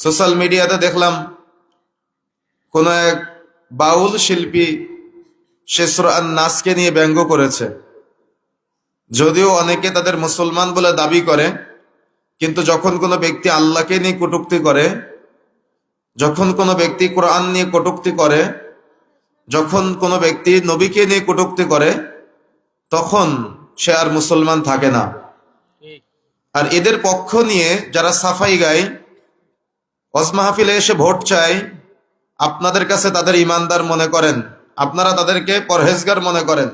Social মিডিয়াতে দেখলাম কোন এক বাউল শিল্পী শেষর আর নাচকে নিয়ে ব্যঙ্গ করেছে। যদিও অনেকে তাদের মুসলমান বলে দাবি করে কিন্তু যখন কোনো ব্যক্তি আল্লাহকে নিয়ে কটুক্তি করে যখন কোনো ব্যক্তি কোরআন নিয়ে কটুক্তি করে যখন কোনো ব্যক্তি নবীকে নিয়ে কটুক্তি করে তখন সে আর মুসলমান থাকে না। আর এদের পক্ষ নিয়ে যারা সাফাই গায় ওয়াজ মাহফিলে এসে ভোট চায় আপনাদের কাছে তাদের ইমানদার মনে করেন। আপনারা তাদেরকে পরহেজগার মনে করেন।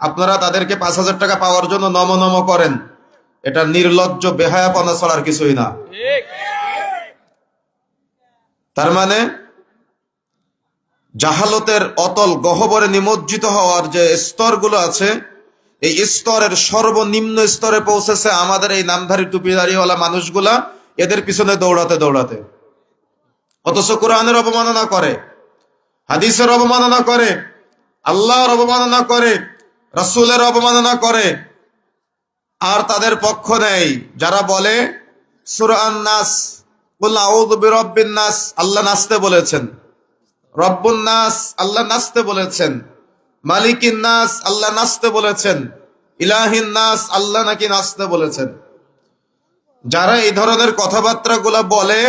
আপনারা তাদেরকে পাঁচ হাজার টাকা পাওয়ার জন্য নম নম করেন। এটা নির্লজ্জ, বেহায়াপনা ছাড়ার কিছুই না। তার মানে জাহালতের অতল গহবরে নিমজ্জিত হওয়ার যে স্তরগুলো আছে, এই স্তরের সর্বনিম্ন স্তরে পৌঁছেছে আমাদের এই নামধারী টুপিদারিওয়ালা মানুষগুলা। এদের পিছনে দৌড়াতে দৌড়াতে। অথচ কোরআনের অবমাননা করে, হাদিসের অবমাননা করে, আল্লাহর অবমাননা করে, রসুলের অবমাননা করে, আর তাদের পক্ষ নেই। যারা বলে সুরান নাস নাস, আল্লাহ নাচতে বলেছেন। রব্বুন নাস, আল্লাহ নাচতে বলেছেন। মালিকিন নাস, আল্লাহ নাচতে বলেছেন। ইলাহিন নাস, আল্লাহ নাকি নাচতে বলেছেন। যারা এই ধরনের কথাবার্তাগুলো বলে,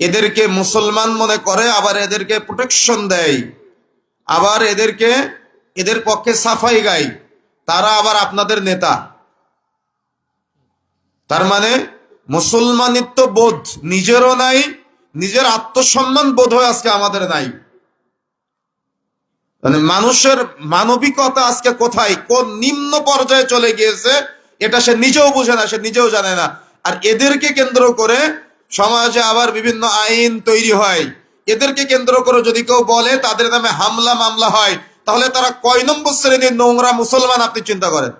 এদেরকে মুসলমান মনে করে, আবার এদেরকে প্রোটেকশন দেয়, আবার এদেরকে, এদের পক্ষে সাফাই গায়, তারা আবার আপনাদের নেতা। তার মানে মুসলমানিত্ব বোধ নিজেরও নাই, নিজের আত্মসম্মান বোধ হয় আজকে আমাদের নাই। মানে মানুষের মানবিকতা আজকে কোথায়? কোন নিম্ন পর্যায়ে চলে গিয়েছে? এটা সে নিজেও বুঝে না, সে নিজেও জানে না। আর এদেরকে কেন্দ্র করে সমাজে আবার বিভিন্ন আইন তৈরি হয়। এদেরকে কেন্দ্র করে যদি কেউ বলে তাদের নামে হামলা মামলা হয়, তাহলে তারা কয় নম্বর শ্রেণির নোংরা মুসলমান আপনি চিন্তা করেন?